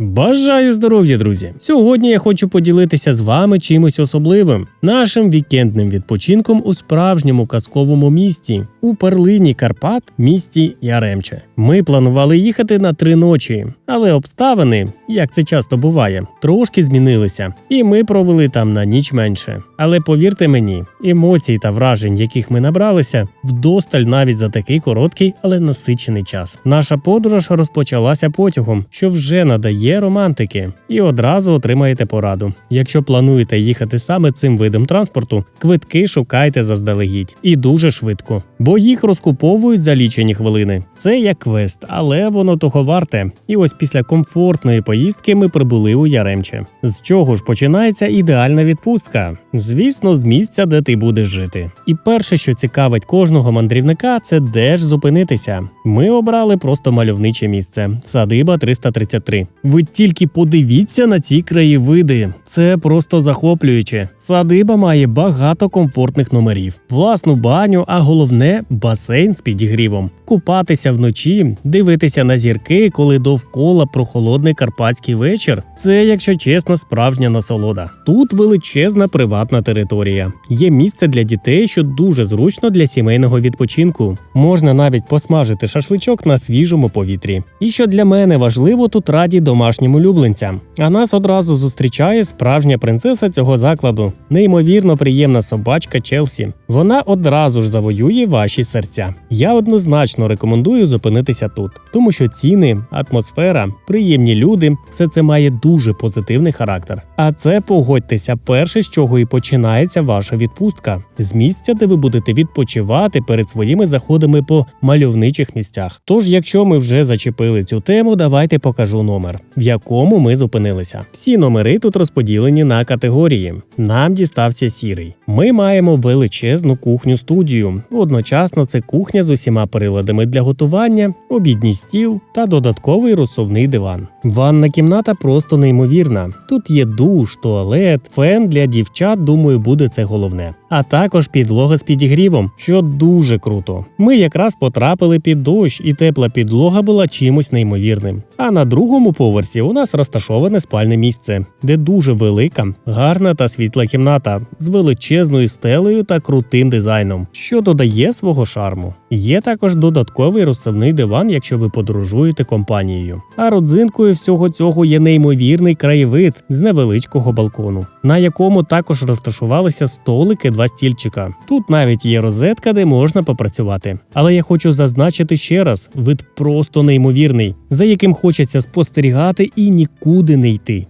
Бажаю здоров'я, друзі! Сьогодні я хочу поділитися з вами чимось особливим, нашим вікендним відпочинком у справжньому казковому місті у перлині Карпат, місті Яремче. Ми планували їхати на три ночі, але обставини, як це часто буває, трошки змінилися, і ми провели там на ніч менше. Але повірте мені, емоцій та вражень, яких ми набралися, вдосталь навіть за такий короткий, але насичений час. Наша подорож розпочалася потягом, що вже надає романтики, і одразу отримаєте пораду. Якщо плануєте їхати саме цим видом транспорту, квитки шукайте заздалегідь і дуже швидко, бо їх розкуповують за лічені хвилини. Це як квест, але воно того варте. І ось після комфортної поїздки ми прибули у Яремче. З чого ж починається ідеальна відпустка? Звісно, з місця, де ти будеш жити. І перше, що цікавить кожного мандрівника, це де ж зупинитися. Ми обрали просто мальовниче місце садиба 333. Ви тільки подивіться на ці краєвиди. Це просто захоплююче. Садиба має багато комфортних номерів, власну баню, а головне басейн з підігрівом. Купатися вночі, дивитися на зірки, коли довкола прохолодний карпатський вечір. Це, якщо чесно, справжня насолода. Тут величезна приватна територія. Є місце для дітей, що дуже зручно для сімейного відпочинку. Можна навіть посмажити шашличок на свіжому повітрі. І що для мене важливо, тут раді домашнім улюбленцям. А нас одразу зустрічає справжня принцеса цього закладу, неймовірно приємна собачка Челсі. Вона одразу ж завоює ваші серця. Я однозначно рекомендую зупинитися тут, тому що ціни, атмосфера, приємні люди все це має дуже позитивний характер. А це погодьтеся, перше, з чого і починається ваша відпустка з місця, де ви будете відпочивати перед своїми заходами по мальовничих місцях. Тож, якщо ми вже зачепили цю тему, давайте покажу номер, в якому ми зупинилися. Всі номери тут розподілені на категорії. Нам дістався сірий. Ми маємо величезну кухню студію. Одночасно це кухня з усіма приладами для готування, обідній стіл та додатковий розсувний диван. Ванна кімната просто неймовірна. Тут є душ, туалет, фен для дівчат. Думаю, буде це головне. А також підлога з підігрівом, що дуже круто. Ми якраз потрапили під дощ, і тепла підлога була чимось неймовірним. А на другому поверсі у нас розташоване спальне місце, де дуже велика, гарна та світла кімната з величезною стелею та крутим дизайном, що додає свого шарму. Є також додатковий розсувний диван, якщо ви подорожуєте компанією. А родзинкою всього цього є неймовірний краєвид з невеличкого балкону, на якому також розташувалися столики, два стільчика. Тут навіть є розетка, де можна попрацювати. Але я хочу зазначити ще раз: вид просто неймовірний, за яким хочеться спостерігати і нікуди не йти.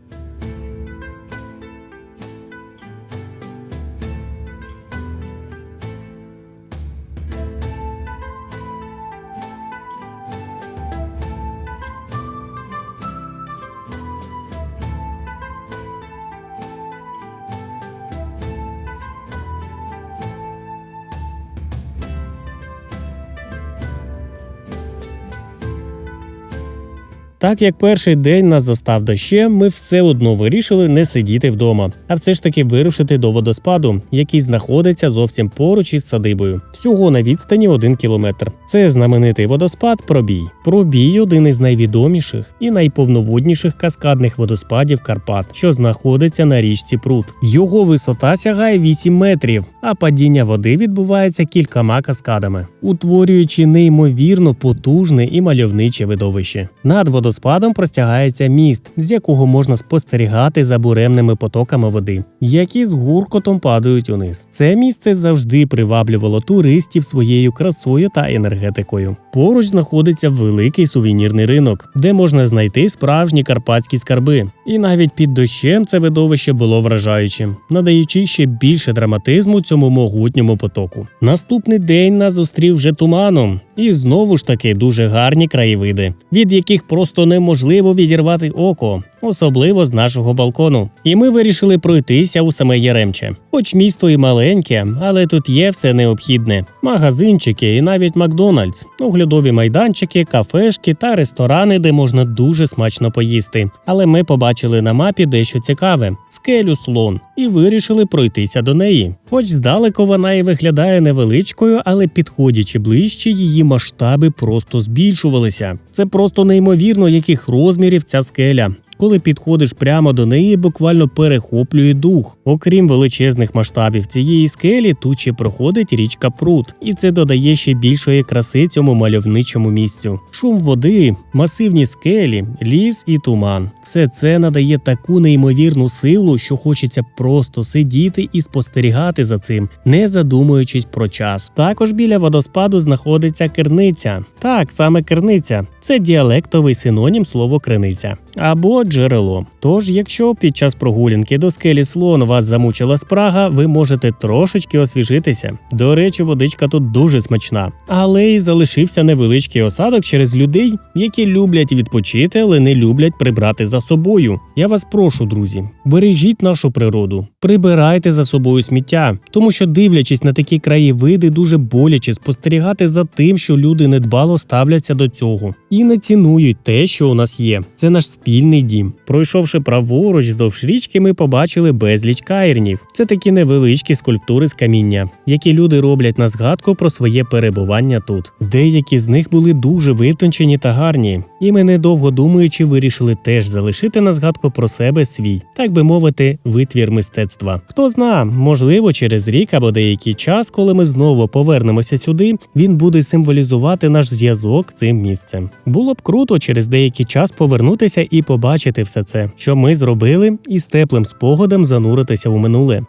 Так як перший день нас застав дощем, ми все одно вирішили не сидіти вдома, а все ж таки вирушити до водоспаду, який знаходиться зовсім поруч із садибою. Всього на відстані один кілометр. Це знаменитий водоспад Пробій. Пробій один із найвідоміших і найповноводніших каскадних водоспадів Карпат, що знаходиться на річці Прут. Його висота сягає 8 метрів, а падіння води відбувається кількома каскадами, утворюючи неймовірно потужне і мальовниче видовище. Над водоспадом простягається міст, з якого можна спостерігати за буремними потоками води, які з гуркотом падають униз. Це місце завжди приваблювало туристів своєю красою та енергетикою. Поруч знаходиться великий сувенірний ринок, де можна знайти справжні карпатські скарби. І навіть під дощем це видовище було вражаючим, надаючи ще більше драматизму цьому могутньому потоку. Наступний день нас зустрів вже туманом, і знову ж таки дуже гарні краєвиди, від яких просто неможливо відірвати око, особливо з нашого балкону. І ми вирішили пройтися у саме Яремче. Хоч місто і маленьке, але тут є все необхідне: магазинчики і навіть Макдональдс, оглядові майданчики, кафешки та ресторани, де можна дуже смачно поїсти. Але ми побачили на мапі дещо цікаве скелю слон, і вирішили пройтися до неї. Хоч здалеку вона і виглядає невеличкою, але підходячи ближче, її масштаби просто збільшувалися. Це просто неймовірно, яких розмірів ця скеля. Коли підходиш прямо до неї, буквально перехоплює дух. Окрім величезних масштабів цієї скелі, тут ще проходить річка Прут, і це додає ще більшої краси цьому мальовничому місцю. Шум води, масивні скелі, ліс і туман. Все це надає таку неймовірну силу, що хочеться просто сидіти і спостерігати за цим, не задумуючись про час. Також біля водоспаду знаходиться керниця. Так, саме керниця. Це діалектовий синонім слова криниця або джерело. Тож, якщо під час прогулянки до скелі слон вас замучила спрага, ви можете трошечки освіжитися. До речі, водичка тут дуже смачна, але й залишився невеличкий осадок через людей, які люблять відпочити, але не люблять прибрати за собою. Я вас прошу, друзі, бережіть нашу природу, прибирайте за собою сміття, тому що, дивлячись на такі краєвиди, дуже боляче спостерігати за тим, що люди недбало ставляться до цього і не цінують те, що у нас є. Це наш спільний дім. Пройшовши праворуч здовж річки, ми побачили безліч каїрнів. Це такі невеличкі скульптури з каміння, які люди роблять на згадку про своє перебування тут. Деякі з них були дуже витончені та гарні, і ми, недовго думаючи, вирішили теж залишити на згадку про себе свій, так би мовити, витвір мистецтва. Хто зна, можливо, через рік або деякий час, коли ми знову повернемося сюди, він буде символізувати наш зв'язок цим місцем. Було б круто через деякий час повернутися і побачити все це, що ми зробили, і з теплим спогадом зануритися у минуле.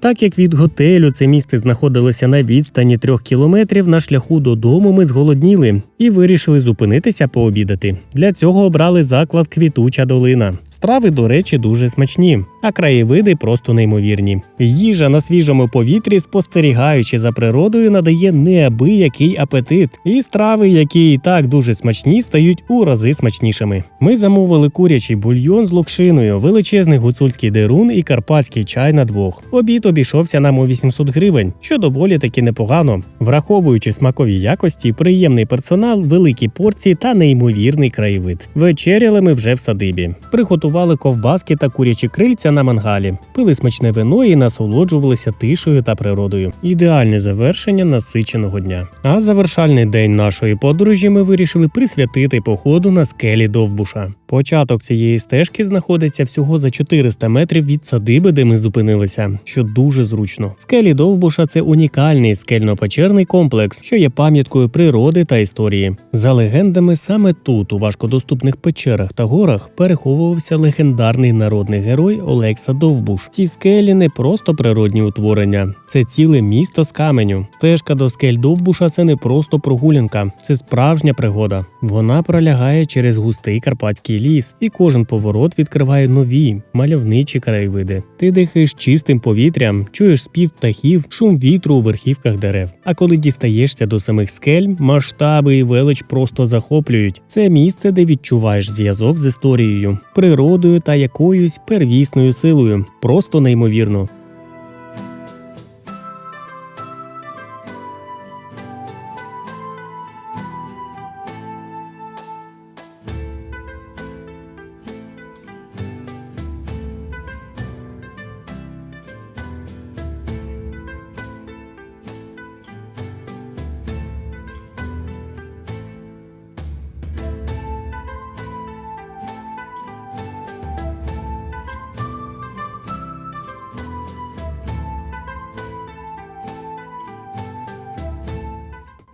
Так як від готелю це місце знаходилося на відстані трьох кілометрів, на шляху додому ми зголодніли і вирішили зупинитися пообідати. Для цього обрали заклад Квітуча долина. Страви, до речі, дуже смачні, а краєвиди просто неймовірні. Їжа на свіжому повітрі, спостерігаючи за природою, надає неабиякий апетит, і страви, які і так дуже смачні, стають у рази смачнішими. Ми замовили курячий бульйон з локшиною, величезний гуцульський дерун і карпатський чай на двох. Обід обійшовся нам у 800 гривень, що доволі таки непогано, враховуючи смакові якості, приємний персонал, великі порції та неймовірний краєвид. Вечеряли ми вже в садибі. Приготували ковбаски та курячі крильця на мангалі, пили смачне вино і насолоджувалися тишею та природою. Ідеальне завершення насиченого дня. А завершальний день нашої подорожі ми вирішили присвятити походу на скелі Довбуша. Початок цієї стежки знаходиться всього за 400 метрів від садиби, де ми зупинилися, що дуже зручно. Скелі Довбуша це унікальний скельно-печерний комплекс, що є пам'яткою природи та історії. За легендами, саме тут, у важкодоступних печерах та горах, переховувався легендарний народний герой Олекса Довбуш. Ці скелі не просто природні утворення, це ціле місто з каменю. Стежка до скель Довбуша це не просто прогулянка, це справжня пригода. Вона пролягає через густий карпатський ліс, і кожен поворот відкриває нові мальовничі краєвиди. Ти дихаєш чистим повітрям, чуєш спів птахів, шум вітру у верхівках дерев. А коли дістаєшся до самих скель, масштаби і велич просто захоплюють. Це місце, де відчуваєш зв'язок з історією, природою та якоюсь первісною силою. Просто неймовірно.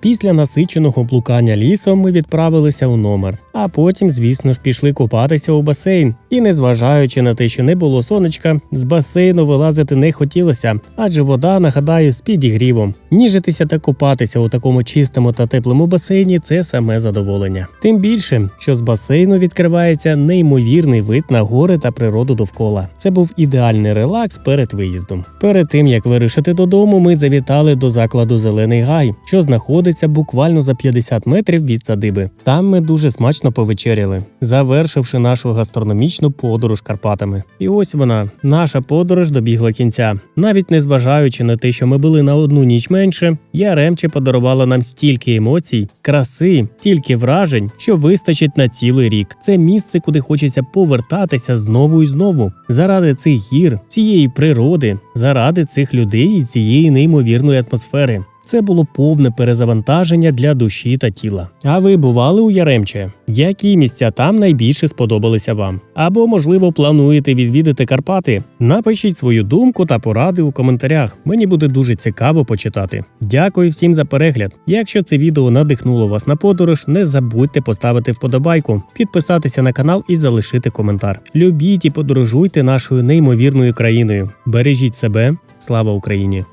Після насиченого блукання лісом ми відправилися у номер, а потім, звісно ж, пішли купатися у басейн. І незважаючи на те, що не було сонечка, з басейну вилазити не хотілося, адже вода, нагадаю, з підігрівом. Ніжитися та купатися у такому чистому та теплому басейні це саме задоволення. Тим більше, що з басейну відкривається неймовірний вид на гори та природу довкола. Це був ідеальний релакс перед виїздом. Перед тим як вирушити додому, ми завітали до закладу Зелений гай, що знаходиться буквально за 50 метрів від садиби. Там ми дуже смачно смачно повечеряли, завершивши нашу гастрономічну подорож Карпатами. І ось вона, наша подорож добігла кінця. Навіть не зважаючи на те, що ми були на одну ніч менше, Яремче подарувала нам стільки емоцій, краси, стільки вражень, що вистачить на цілий рік. Це місце, куди хочеться повертатися знову і знову. Заради цих гір, цієї природи, заради цих людей і цієї неймовірної атмосфери. Це було повне перезавантаження для душі та тіла. А ви бували у Яремче? Які місця там найбільше сподобалися вам? Або, можливо, плануєте відвідати Карпати? Напишіть свою думку та поради у коментарях. Мені буде дуже цікаво почитати. Дякую всім за перегляд. Якщо це відео надихнуло вас на подорож, не забудьте поставити вподобайку, підписатися на канал і залишити коментар. Любіть і подорожуйте нашою неймовірною країною. Бережіть себе, слава Україні!